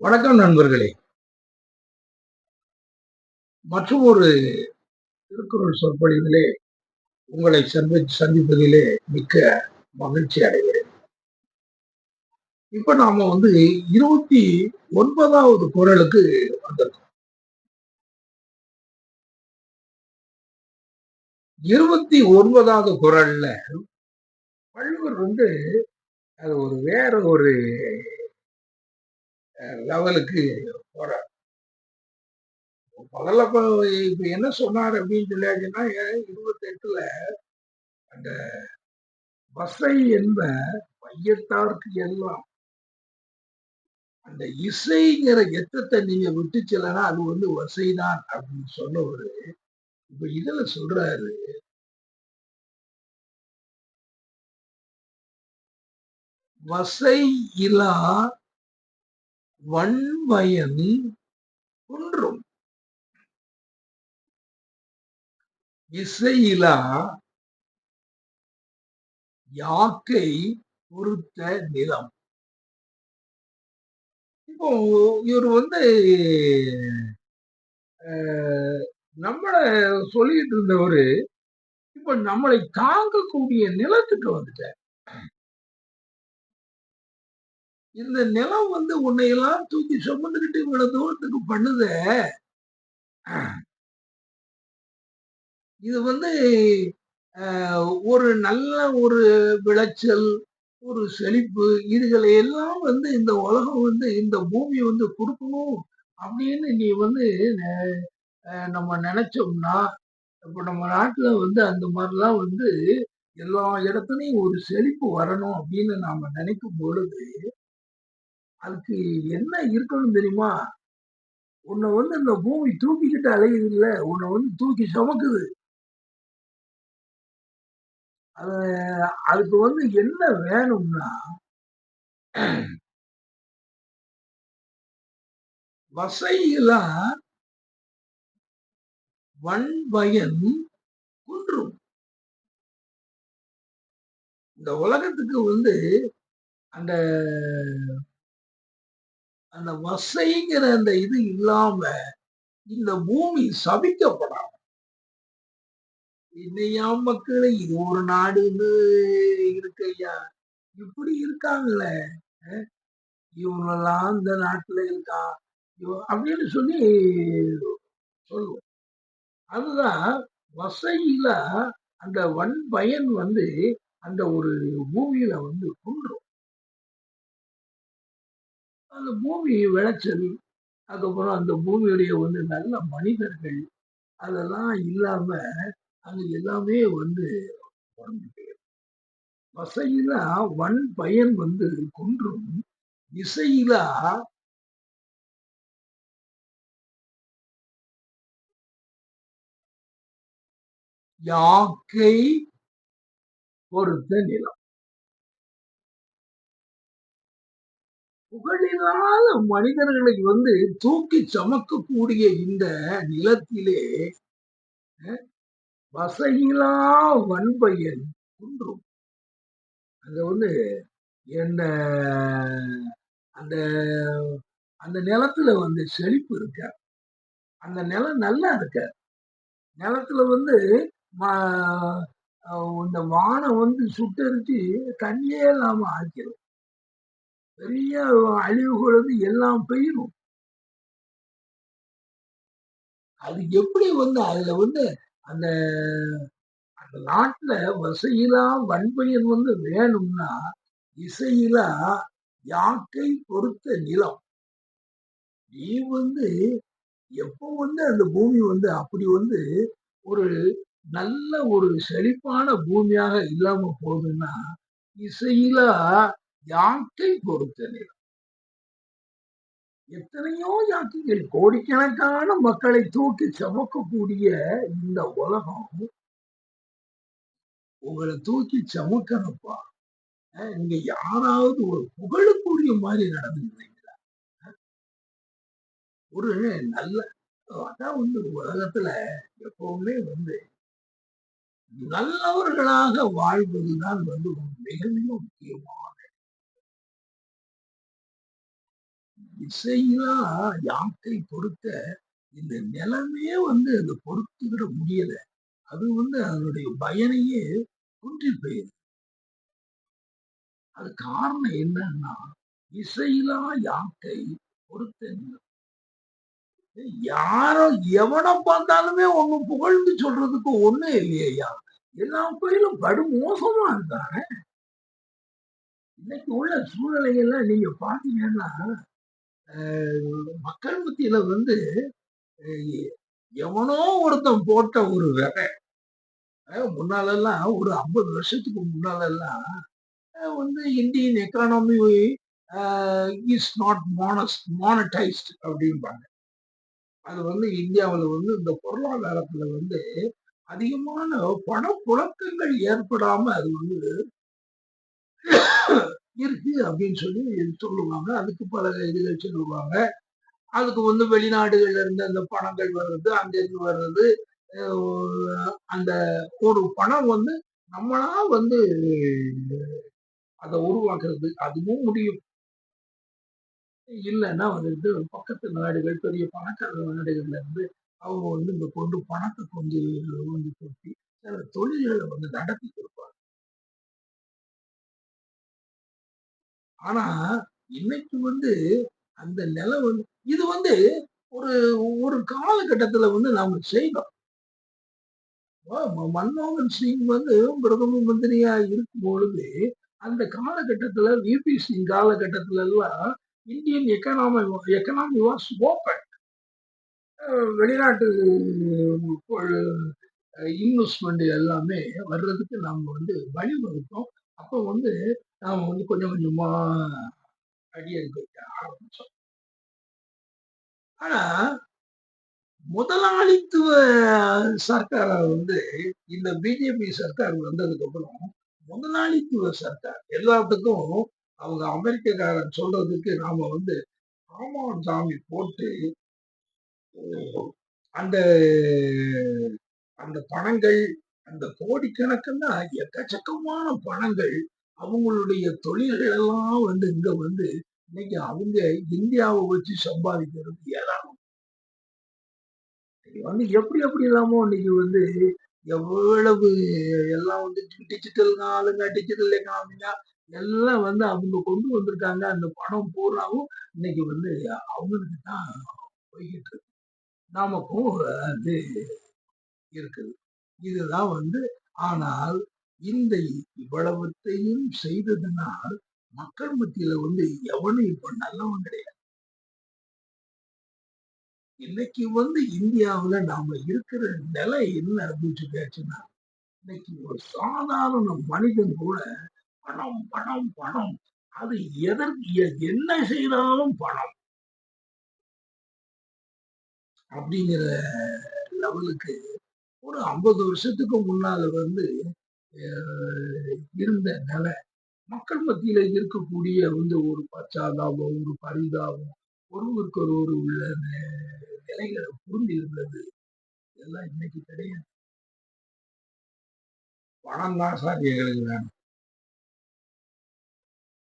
வணக்கம் நண்பர்களே. மற்றும் ஒரு திருக்குறள் சொற்பொழிவிலே உங்களை சந்தி சந்திப்பதிலே மிக்க மகிழ்ச்சி அடைகிறேன். இப்ப நாம வந்து இருபத்தி ஒன்பதாவது குரலுக்கு வந்திருக்கோம். இருபத்தி ஒன்பதாவது குரல்ல வள்ளுவர் வந்து அது ஒரு வேற ஒரு லெவலுக்கு போறார். முதல்ல இப்ப இப்ப என்ன சொன்னார் அப்படின்னு சொல்லியாச்சுன்னா இருபத்தி எட்டுல அந்த வசை என்ப மையத்தார்க்கு எல்லாம் அந்த இசைங்கிற எத்தத்தை நீங்க விட்டுச்சலன்னா அது வந்து வசைதான் அப்படின்னு சொன்னவரு இப்ப இதுல சொல்றாரு வசை இலா வன்வயன் குன்றும். இசையிலா யாக்கை பொறுத்த நிலம். இப்போ இவர் வந்து நம்மள சொல்லிட்டு இருந்தவரு இப்ப நம்மளை தாங்கக்கூடிய நிலத்துக்கு வந்துட்டார். இந்த நிலம் வந்து உன்னையெல்லாம் தூக்கி சுமந்துக்கிட்டு இவ்வளவு தூரத்துக்கு பண்ணுத. இது வந்து ஒரு நல்ல ஒரு விளைச்சல் ஒரு செழிப்பு இதுகளை எல்லாம் வந்து இந்த உலகம் வந்து இந்த பூமி வந்து கொடுக்கணும் அப்படின்னு நீ வந்து நம்ம நினைச்சோம்னா இப்ப நம்ம நாட்டுல வந்து அந்த மாதிரிலாம் வந்து எல்லா இடத்துலையும் ஒரு செழிப்பு வரணும் அப்படின்னு நாம நினைக்கும் பொழுது அதுக்கு என்ன இருக்கணும் தெரியுமா? உன்னை வந்து இந்த பூமி தூக்கிக்கிட்டு அலையுது இல்ல உன்னை வந்து தூக்கி சுமக்குது. அது அதுக்கு வந்து என்ன வேணும்னா வசையெல்லாம் வன்பயன் குன்றும். இந்த உலகத்துக்கு வந்து அந்த அந்த வசைங்கிற அந்த இது இல்லாம இந்த பூமி சபிக்கப்படாம இன்னையா மக்கள் இது ஒரு நாடுன்னு இருக்கையா இப்படி இருக்காங்களே இவங்கெல்லாம் இந்த நாட்டுல இருக்கா? அப்படின்னு சொல்லி சொல்லுவோம். அதுதான் வசையில அந்த வன் பயன் வந்து அந்த ஒரு பூமியில வந்து குன்றும். அந்த பூமி விளைச்சல் அதுக்கப்புறம் அந்த பூமியுடைய வந்து நல்ல மனிதர்கள் அதெல்லாம் இல்லாம அது எல்லாமே வந்து வசையிலா வன் பயன் வந்து குன்றும் இசையிலா யாக்கை பொறுத்த நிலம். புகழில்லாத மனிதர்களை வந்து தூக்கி சமக்கக்கூடிய இந்த நிலத்திலே வசையிலா வன்பயன் குன்றும். அங்க வந்து என்ன அந்த அந்த நிலத்துல வந்து செழிப்பு இருக்க? அந்த நிலம் நல்லா இருக்க? நிலத்துல வந்து இந்த வானம் வந்து சுட்டரிச்சு தண்ணியே இல்லாம ஆக்கிடும் பெரிய அழிவுகள் வந்து எல்லாம் பெய்யணும். அது எப்படி வந்து அதுல வந்து அந்த அந்த நாட்டுல வசையிலா வன்பயன் வந்து வேணும்னா இசையிலா யாக்கை பொறுத்த நிலம். நீ வந்து எப்போ வந்து அந்த பூமி வந்து அப்படி வந்து ஒரு நல்ல ஒரு செழிப்பான பூமியாக இல்லாம போகுதுன்னா இசையிலா யாக்கை கொடுத்த நிலம் எத்தனையோ யாக்கைகள் கோடிக்கணக்கான மக்களை தூக்கி சமக்கக்கூடிய இந்த உலகம் உங்களை தூக்கி சமக்கணுப்பா நீங்க யாராவது ஒரு புகழக்கூடிய மாதிரி நடந்துக்கிறீங்களா ஒரு நல்ல அதான் வந்து உலகத்துல எப்பவுமே வந்து நல்லவர்களாக வாழ்வதுதான் வந்து மிக மிக முக்கியமான இசையிலா யாக்கை பொறுத்த இந்த நிலமே வந்து அந்த பொறுத்துக்கிட முடியல. அது வந்து அதனுடைய பயனையே குன்றி போயிருது. அது காரணம் என்னன்னா, இசையிலா யாக்கை பொறுத்த யாரோ எவனை பார்த்தாலுமே ஒண்ணு புகழ்ந்து சொல்றதுக்கு ஒண்ணு இல்லையா எல்லா கோயிலும் படு மோசமா இருக்காங்க. இன்னைக்கு உள்ள சூழ்நிலைகள்லாம் நீங்க பார்த்தீங்கன்னா, மக்கள் மத்தியில வந்து எவனோ ஒருத்தன் போட்ட ஒரு விதை. முன்னாலெல்லாம் ஒரு 50 வருஷத்துக்கு முன்னாலெல்லாம் வந்து Indian economy is not monies monetised அப்படிம்பாங்க. அது வந்து இந்தியாவில் வந்து இந்த பொருளாதாரத்துல வந்து அதிகமான பணப்புழக்கங்கள் ஏற்படாம அது வந்து இருக்கு அப்படின்னு சொல்லி சொல்லுவாங்க. அதுக்கு பல இதுகள் சொல்லுவாங்க. அதுக்கு வந்து வெளிநாடுகள்ல இருந்து அந்த பணங்கள் வர்றது, அங்கிருந்து வர்றது, அந்த ஒரு பணம் வந்து நம்மளா வந்து அதை உருவாக்குறது. அதுவும் முடியும். இல்லைன்னா வந்துட்டு பக்கத்து நாடுகள், பெரிய பணக்கார நாடுகள்ல இருந்து அவங்க வந்து இங்க கொண்டு பணத்தை கொண்டு வந்து கொட்டி, சில தொழில்களை வந்து நடத்தி கொடுப்பாங்க ஆனா, இன்னைக்கு வந்து அந்த நிலம் வந்து இது வந்து ஒரு ஒரு காலகட்டத்துல வந்து நாம செய்தோம். மன்மோகன் சிங் வந்து பிரதம மந்திரியா இருக்கும்பொழுது, அந்த காலகட்டத்துல வி.பி. சிங் காலகட்டத்துல எல்லாம் Indian economy economy was open. வெளிநாட்டு இன்வெஸ்ட்மெண்ட் எல்லாமே வர்றதுக்கு நாம வந்து வழிவகுத்தோம். அப்போ வந்து நாம் வந்து கொஞ்சம் கொஞ்சமா அடி வைக்க ஆரம்பிச்சோம். ஆனா, முதலாளித்துவ சர்க்கார வந்து இந்த பிஜேபி சர்க்கார் வந்ததுக்கு அப்புறம் முதலாளித்துவ சர்க்கார் எல்லாத்துக்கும் அவங்க அமெரிக்கக்காரன் சொல்றதுக்கு நாம வந்து ஆமாம் சாமி போட்டு அந்த அந்த பணங்கள், அந்த கோடிக்கணக்குன்னா எக்கச்சக்கமான பணங்கள், அவங்களுடைய தொழில்கள் எல்லாம் வந்து இங்க வந்து இன்னைக்கு அவங்க இந்தியாவை வச்சு சம்பாதிக்கிறது ஏராளம். வந்து எப்படி எப்படி இல்லாமோ இன்னைக்கு வந்து எவ்வளவு எல்லாம் வந்து டிஜிட்டல்னாலுங்க, டிஜிட்டல் எக்கானமிங்க எல்லாம் வந்து அவங்க கொண்டு வந்திருக்காங்க. அந்த பணம் பூராவும் இன்னைக்கு வந்து அவங்களுக்கு தான் போய்கிட்டு இருக்கு. நமக்கும் அது இருக்குது. இதுதான் வந்து ஆனால் இந்த இவ்வளவத்தையும் செய்ததுனால் மக்கள் மத்தியில வந்து எவனும் இப்ப நல்லவன் கிடையாது. இன்னைக்கு வந்து இந்தியாவுல நாம இருக்கிற நிலை என்ன அப்படின்னு சொல்லியாச்சுன்னா, இன்னைக்கு ஒரு சாதாரண மனிதன் கூட பணம், பணம், பணம். அது எதற்கு என்ன செய்தாலும் பணம். அப்படிங்கிற லெவலுக்கு ஒரு 50 வருஷத்துக்கு முன்னால வந்து இருந்த நிலை, மக்கள் மத்தியில இருக்கக்கூடிய வந்து ஒரு பச்சாதாபம், ஒரு பரிதாபம், ஒருவருக்கு ஒருவர் உள்ள நிலைகளை புரிந்து இருந்தது. இதெல்லாம் இன்னைக்கு கிடையாது. பணம் தான் சார் எங்களுக்கு வேணும்.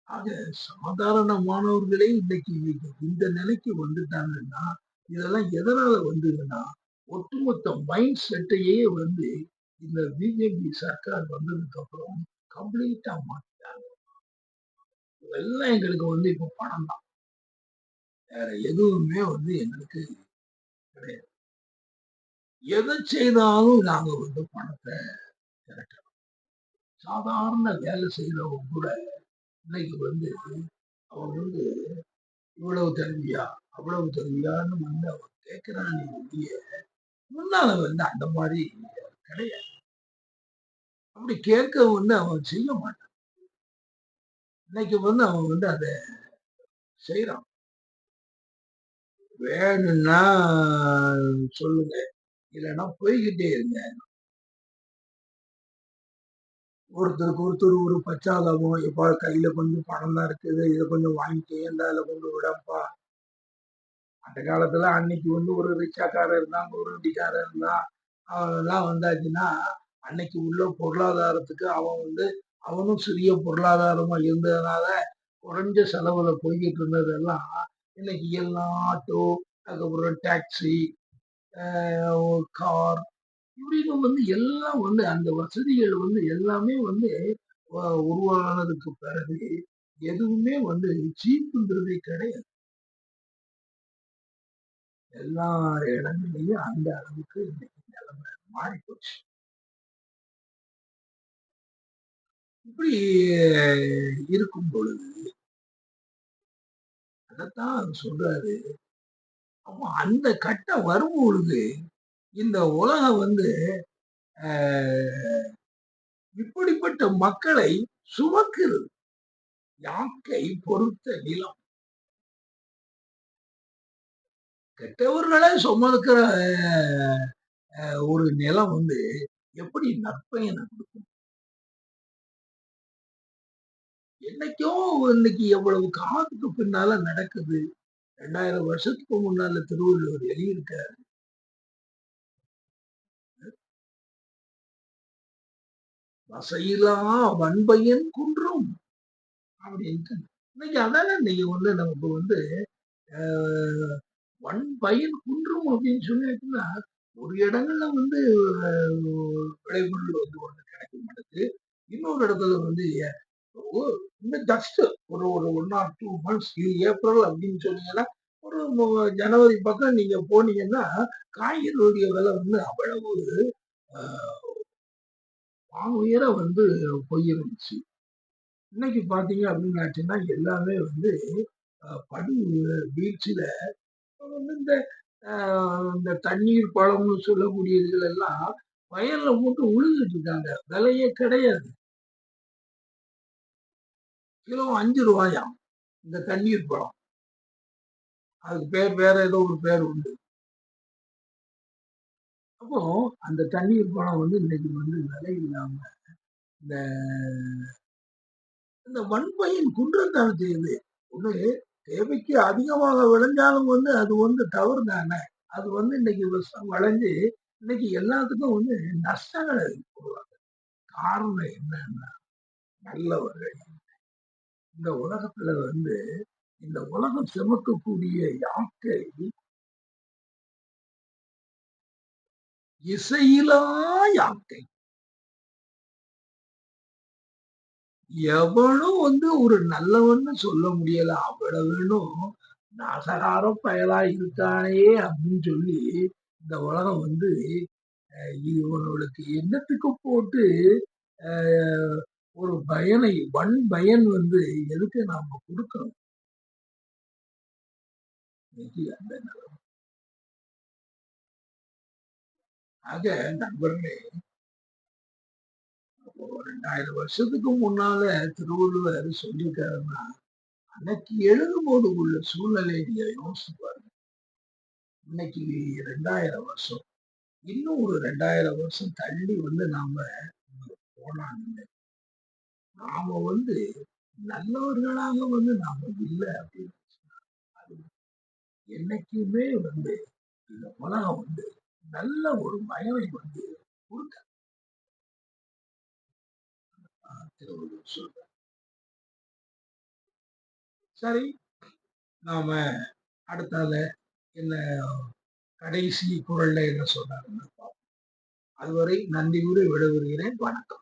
ஆக சாதாரணமானவர்களே இன்னைக்கு இந்த நிலைக்கு வந்துட்டாங்கன்னா, இதெல்லாம் எதனால வந்ததுன்னா, ஒட்டுமொத்த மைண்ட் செட்டையே வந்து இந்த பிஜேபி சர்க்கார் வந்ததுக்கு அப்புறம் கம்ப்ளீட்டா மாத்திட்டாங்க. எல்லாம் எங்களுக்கு வந்து இப்ப பணம் தான். வேற எதுவுமே வந்து எங்களுக்கு கிடையாது. எதை செய்தாலும் நாங்க வந்து பணத்தை திரட்டணும். சாதாரண வேலை செய்யறவங்க கூட இன்னைக்கு வந்து அவன் வந்து இவ்வளவு தருவியா? அவ்வளவு தருவியான்னு வந்து அவன் கேட்கிறான்னு முன்னால வந்து அந்த மாதிரி கிடையாது. அப்படி கேட்க வந்து அவன் செய்ய மாட்டான். இன்னைக்கு வந்து அவன் வந்து அதை செய்யறான் வேணும்னா சொல்லுங்க. இல்லைன்னா போய்கிட்டே இருங்க. ஒருத்தருக்கு ஒருத்தர் ஒரு பச்சாதாபம், "எப்பா கையில கொஞ்சம் பணம் தான் இருக்குது. இத கொஞ்சம் வாங்கிக்க. இந்தா இதுல கொண்டு விடப்பா." அந்த காலத்துல அன்னைக்கு வந்து ஒரு ரிக்ஷாக்காரர் இருந்தான், ஒரு வண்டிக்காரர் இருந்தான். அவன்லாம் வந்தாச்சுன்னா, அன்னைக்கு உள்ள பொருளாதாரத்துக்கு அவன் வந்து அவனும் சிறிய பொருளாதாரமா இருந்ததுனால, குறைஞ்ச செலவுல போய்கிட்டு இருந்ததெல்லாம், இன்னைக்கு எல்லாம் ஆட்டோ அதுக்கப்புறம் டாக்ஸி கார் இப்படின்னு வந்து எல்லாம் வந்து அந்த வசதிகள் வந்து எல்லாமே வந்து உருவானதுக்கு பிறகு எதுவுமே வந்து சீப்புன்றதே கிடையாது. எல்லா இடங்களையும் அந்த அளவுக்கு இல்லை. மாறி போச்சு. இப்படி இருக்கும் பொழுது அதைத்தான் சொல்றாரு. அப்போ அந்த கட்டம் வரும் பொழுது இந்த உலகம் வந்து இப்படிப்பட்ட மக்களை சுமக்கிறது. யாக்கை பொறுத்த நிலம். கெட்டவர்களை சுமக்கிற ஒரு நிலம் வந்து எப்படி நற்பயனை கொடுக்கும்? என்னைக்கோ இன்னைக்கு எவ்வளவு காலத்துக்கு பின்னால நடக்குது. ரெண்டாயிரம் வருஷத்துக்கு முன்னால திருவள்ளுவர் எழுதியிருக்காரு. வசையிலா வன்பையன் குன்றும் அப்படின்ட்டு இன்னைக்கு அதான இன்னைக்கு வந்து நமக்கு வந்து ஆஹ், வன்பயன் குன்றும் அப்படின்னு சொன்னாச்சுன்னா ஒரு இடங்கள்ல வந்து விளைபொருள் வந்து ஒன்று கிடைக்க மாட்டேங்குது இன்னொரு இடத்துல வந்து இன்னும் ஜஸ்ட் ஒரு ஒரு one or two months April அப்படின்னு சொன்னீங்கன்னா ஒரு ஜனவரி பக்கம் நீங்க போனீங்கன்னா காய்கறிகளுடைய விலை வந்து அவ்வளவு ஆஹ், உயர வந்து போயிருந்துச்சு. இன்னைக்கு பாத்தீங்க அப்படின்னாச்சுன்னா எல்லாமே வந்து அஹ், படு வீழ்ச்சியில இந்த இந்த தண்ணீர் பழம்னு சொல்லக்கூடியதுகள் எல்லாம் வயல்ல போட்டு உழுதுட்டு இருக்காங்க. விலையே கிடையாது. கிலோ அஞ்சு ரூபாயாம் இந்த தண்ணீர் பழம். அதுக்கு பேர் வேற ஏதோ ஒரு பேர் உண்டு. அப்போ அந்த தண்ணீர் பழம் வந்து இன்னைக்கு வந்து விலை இல்லாம இந்த இந்த வன்பையின் குன்றத்தான் செய்யுது. ஒன்று தேவைக்கு அதிகமாக விளைஞ்சாலும் வந்து அது வந்து தவறு தானே? அது வந்து இன்னைக்கு விஷம் வளைஞ்சு இன்னைக்கு எல்லாத்துக்கும் வந்து நஷ்டங்களை போடுவாங்க காரணம் என்னன்னா நல்லவர்கள் இந்த உலகத்துல வந்து இந்த உலகம் சுமக்கக்கூடிய யாக்கை இசையிலா யாக்கை. எவனும் வந்து ஒரு நல்லவன்னு சொல்ல முடியல அவ்வளவுனும் நாசகாரம் பயலா இருக்கானே அப்படின்னு சொல்லி இந்த உலகம் வந்து இவனுக்கு என்னத்துக்கு போட்டு ஒரு பயனை வன் பயன் வந்து எதுக்கு நாம கொடுக்கணும்? அந்த ஆக நண்பர்களே ரெண்டாயிரம் வருஷத்துக்கு முன்னால திருவள்ளுவர் சொல்லியிருக்காருன்னா அன்னைக்கு எழுதும்போது உள்ள சூழ்நிலை நீங்க யோசிச்சு பாருங்க இன்னைக்கு ரெண்டாயிரம் வருஷம். இன்னும் ஒரு ரெண்டாயிரம் வருஷம் தள்ளி வந்து நாம போனாங்க நாம வந்து நல்லவர்களாக வந்து நாம இல்லை அப்படின்னு அது என்னைக்குமே வந்து இந்த உலகம் வந்து நல்ல ஒரு பயனை வந்து கொடுக்க சரி நாம அடுத்தால என்ன கடைசி குரல்ல என்ன சொல்றாருன்னு பார்ப்போம். அதுவரை நன்றி கூறி விடைபெறுகிறேன். வணக்கம்.